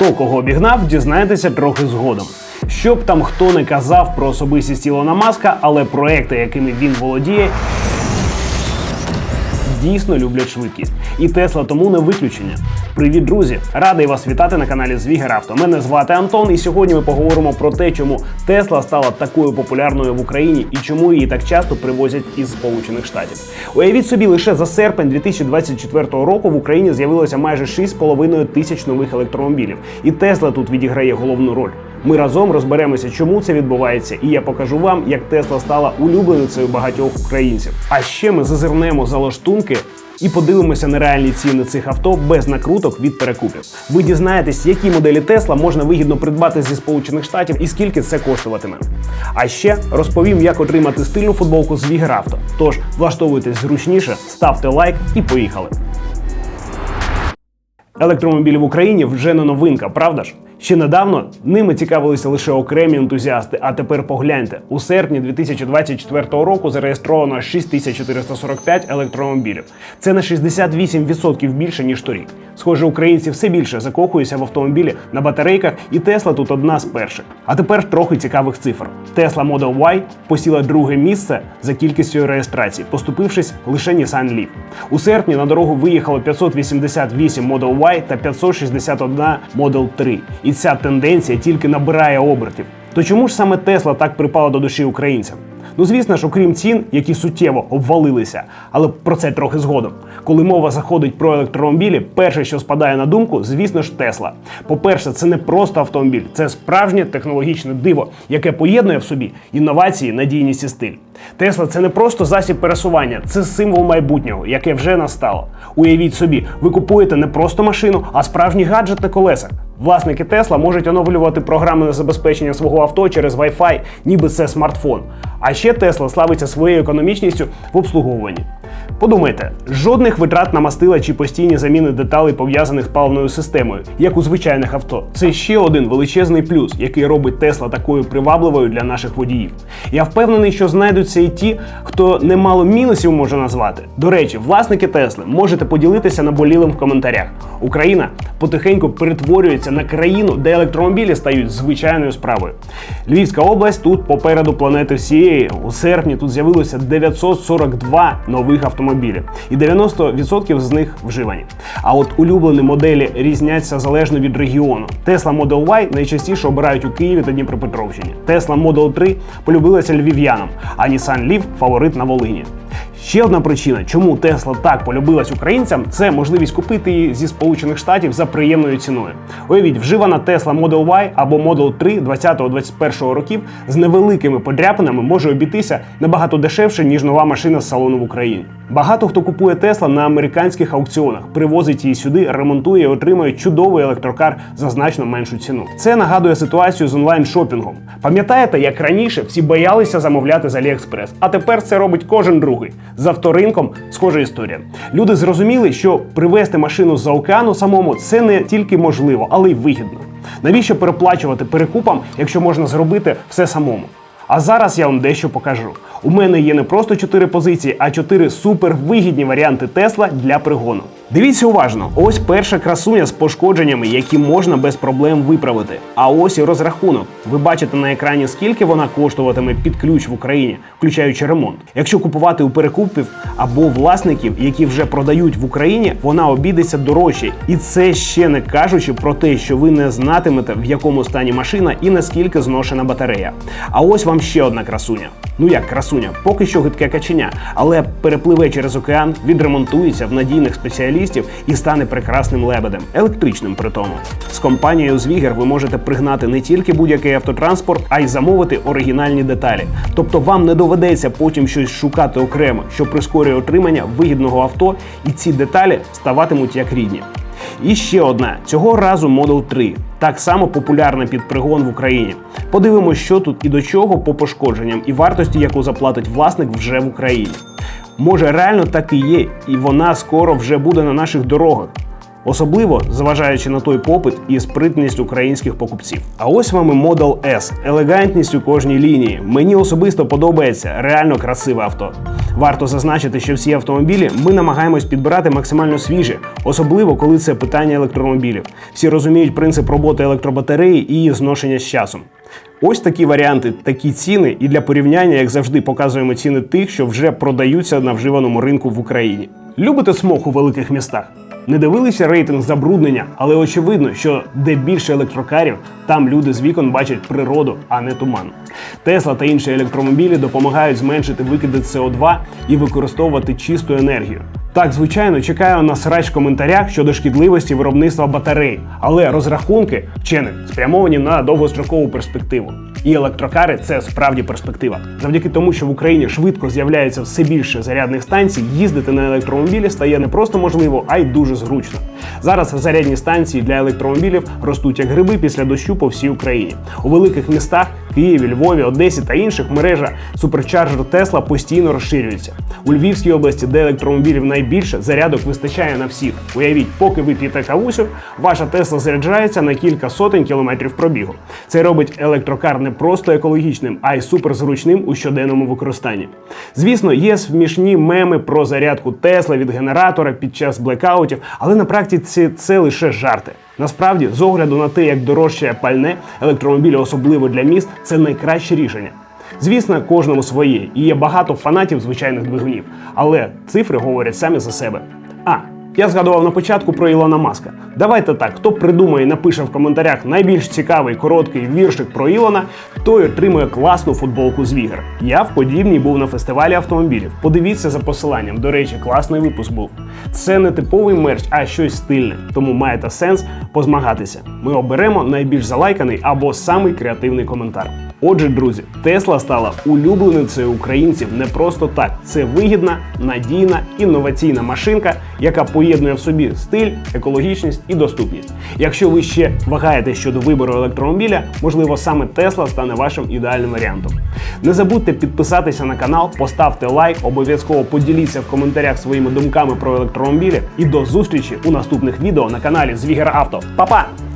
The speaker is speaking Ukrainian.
Хто кого обігнав, дізнаєтеся трохи згодом. Щоб там хто не казав про особистість Ілона Маска, але проекти, якими він володіє, дійсно люблять швидкість. І Тесла тому не виключення. Привіт, друзі! Радий вас вітати на каналі Звігер Авто. Мене звати Антон, і сьогодні ми поговоримо про те, чому Тесла стала такою популярною в Україні і чому її так часто привозять із Сполучених Штатів. Уявіть собі, лише за серпень 2024 року в Україні з'явилося майже 6,5 тисяч нових електромобілів, і Тесла тут відіграє головну роль. Ми разом розберемося, чому це відбувається, і я покажу вам, як Тесла стала улюбленицею багатьох українців. А ще ми зазирнемо за лаштунки і подивимося на реальні ціни цих авто без накруток від перекупів. Ви дізнаєтесь, які моделі Тесла можна вигідно придбати зі Сполучених Штатів і скільки це коштуватиме. А ще розповім, як отримати стильну футболку з Вігеравто. Тож влаштовуйтесь зручніше, ставте лайк і поїхали. Електромобілі в Україні вже не новинка, правда ж? Ще недавно ними цікавилися лише окремі ентузіасти. А тепер погляньте, у серпні 2024 року зареєстровано 6445 електромобілів. Це на 68% більше ніж торік. Схоже, українці все більше закохуються в автомобілі на батарейках, і Тесла тут одна з перших. А тепер трохи цікавих цифр. Tesla Model Y посіла друге місце за кількістю реєстрацій, поступившись лише Nissan Leaf. У серпні на дорогу виїхало 588 Model Y та 561 Model 3. І ця тенденція тільки набирає обертів. То чому ж саме Тесла так припала до душі українцям? Ну, звісно ж, окрім цін, які суттєво обвалилися, але про це трохи згодом. Коли мова заходить про електромобілі, перше, що спадає на думку, звісно ж, Тесла. По-перше, це не просто автомобіль, це справжнє технологічне диво, яке поєднує в собі інновації, надійність і стиль. Тесла це не просто засіб пересування, це символ майбутнього, яке вже настало. Уявіть собі, ви купуєте не просто машину, а справжній гаджет на колесах. Власники Тесла можуть оновлювати програмне забезпечення свого авто через Wi-Fi, ніби це смартфон. А ще Тесла славиться своєю економічністю в обслуговуванні. Подумайте, жодних витрат на мастила чи постійні заміни деталей пов'язаних з паливною системою, як у звичайних авто. Це ще один величезний плюс, який робить Тесла такою привабливою для наших водіїв. Я впевнений, що знайдуться і ті, хто немало мінусів може назвати. До речі, власники Тесли можете поділитися наболілим в коментарях. Україна потихеньку перетворюється на країну, де електромобілі стають звичайною справою. Львівська область тут попереду планети всієї. У серпні тут з'явилося 942 нових автомобілів, і 90% з них вживані. А от улюблені моделі різняться залежно від регіону. Tesla Model Y найчастіше обирають у Києві та Дніпропетровщині. Tesla Model 3 полюбилася львів'янам, а Nissan Leaf – фаворит на Волині. Ще одна причина, чому Тесла так полюбилась українцям, це можливість купити її зі Сполучених Штатів за приємною ціною. Уявіть, вживана Tesla Model Y або Model 3 20-21 років з невеликими подряпинами може обійтися набагато дешевше, ніж нова машина з салону в Україні. Багато хто купує Тесла на американських аукціонах, привозить її сюди, ремонтує і отримує чудовий електрокар за значно меншу ціну. Це нагадує ситуацію з онлайн-шопінгом. Пам'ятаєте, як раніше всі боялися замовляти з AliExpress, а тепер це робить кожен другий. З авторинком схожа історія. Люди зрозуміли, що привезти машину з-за океану самому це не тільки можливо, але й вигідно. Навіщо переплачувати перекупам, якщо можна зробити все самому? А зараз я вам дещо покажу. У мене є не просто 4 позиції, а 4 супервигідні варіанти Тесла для пригону. Дивіться уважно, ось перша красуня з пошкодженнями, які можна без проблем виправити. А ось і розрахунок. Ви бачите на екрані, скільки вона коштуватиме під ключ в Україні, включаючи ремонт. Якщо купувати у перекупів або власників, які вже продають в Україні, вона обійдеться дорожче. І це ще не кажучи про те, що ви не знатимете, в якому стані машина і наскільки зношена батарея. А ось вам ще одна красуня. Ну як красуня, поки що гидке каченя, але перепливе через океан, відремонтується в надійних спеціалістів і стане прекрасним лебедем, електричним при тому. З компанією Звігер ви можете пригнати не тільки будь-який автотранспорт, а й замовити оригінальні деталі. Тобто вам не доведеться потім щось шукати окремо, що прискорює отримання вигідного авто, і ці деталі ставатимуть як рідні. І ще одна цього разу Model 3, так само популярна під пригон в Україні. Подивимось, що тут і до чого по пошкодженням і вартості, яку заплатить власник вже в Україні. Може, реально так і є, і вона скоро вже буде на наших дорогах. Особливо зважаючи на той попит і спритність українських покупців. А ось вам і Model S. елегантність у кожній лінії. Мені особисто подобається реально красиве авто. Варто зазначити, що всі автомобілі ми намагаємось підбирати максимально свіжі, особливо коли це питання електромобілів. Всі розуміють принцип роботи електробатареї і її зношення з часом. Ось такі варіанти, такі ціни, і для порівняння, як завжди, показуємо ціни тих, що вже продаються на вживаному ринку в Україні. Любите смог у великих містах? Не дивилися рейтинг забруднення, але очевидно, що де більше електрокарів, там люди з вікон бачать природу, а не туман. Тесла та інші електромобілі допомагають зменшити викиди СО2 і використовувати чисту енергію. Так, звичайно, чекаю на срач в коментарях щодо шкідливості виробництва батарей, але розрахунки вчених спрямовані на довгострокову перспективу. І електрокари це справді перспектива. Завдяки тому, що в Україні швидко з'являється все більше зарядних станцій, їздити на електромобілі стає не просто можливо, а й дуже зручно. Зараз зарядні станції для електромобілів ростуть як гриби після дощу по всій Україні. У великих містах Києві, Львові, Одесі та інших мережа суперчарджер Тесла постійно розширюється. У Львівській області, де електромобілів найбільше, зарядок вистачає на всіх. Уявіть, поки ви п'єте кавусю, ваша Тесла заряджається на кілька сотень кілометрів пробігу. Це робить електрокар не просто екологічним, а й суперзручним у щоденному використанні. Звісно, є смішні меми про зарядку Тесла від генератора під час блекаутів, але на практиці це лише жарти. Насправді, з огляду на те, як дорожчає пальне, електромобілі, особливо для міст, це найкраще рішення. Звісно, кожному своє, і є багато фанатів звичайних двигунів, але цифри говорять самі за себе. А я згадував на початку про Ілона Маска. Давайте так, хто придумає і напише в коментарях найбільш цікавий короткий віршик про Ілона, той отримує класну футболку з Вігер. Я в подібній був на фестивалі автомобілів. Подивіться за посиланням. До речі, класний випуск був. Це не типовий мерч, а щось стильне, тому маєте сенс позмагатися. Ми оберемо найбільш залайканий або самий креативний коментар. Отже, друзі, Тесла стала улюбленицею українців не просто так. Це вигідна, надійна, інноваційна машинка, яка поєднує в собі стиль, екологічність і доступність. Якщо ви ще вагаєте щодо вибору електромобіля, можливо, саме Тесла стане вашим ідеальним варіантом. Не забудьте підписатися на канал, поставте лайк, обов'язково поділіться в коментарях своїми думками про електромобілі. І до зустрічі у наступних відео на каналі Звігер Авто. Па-па!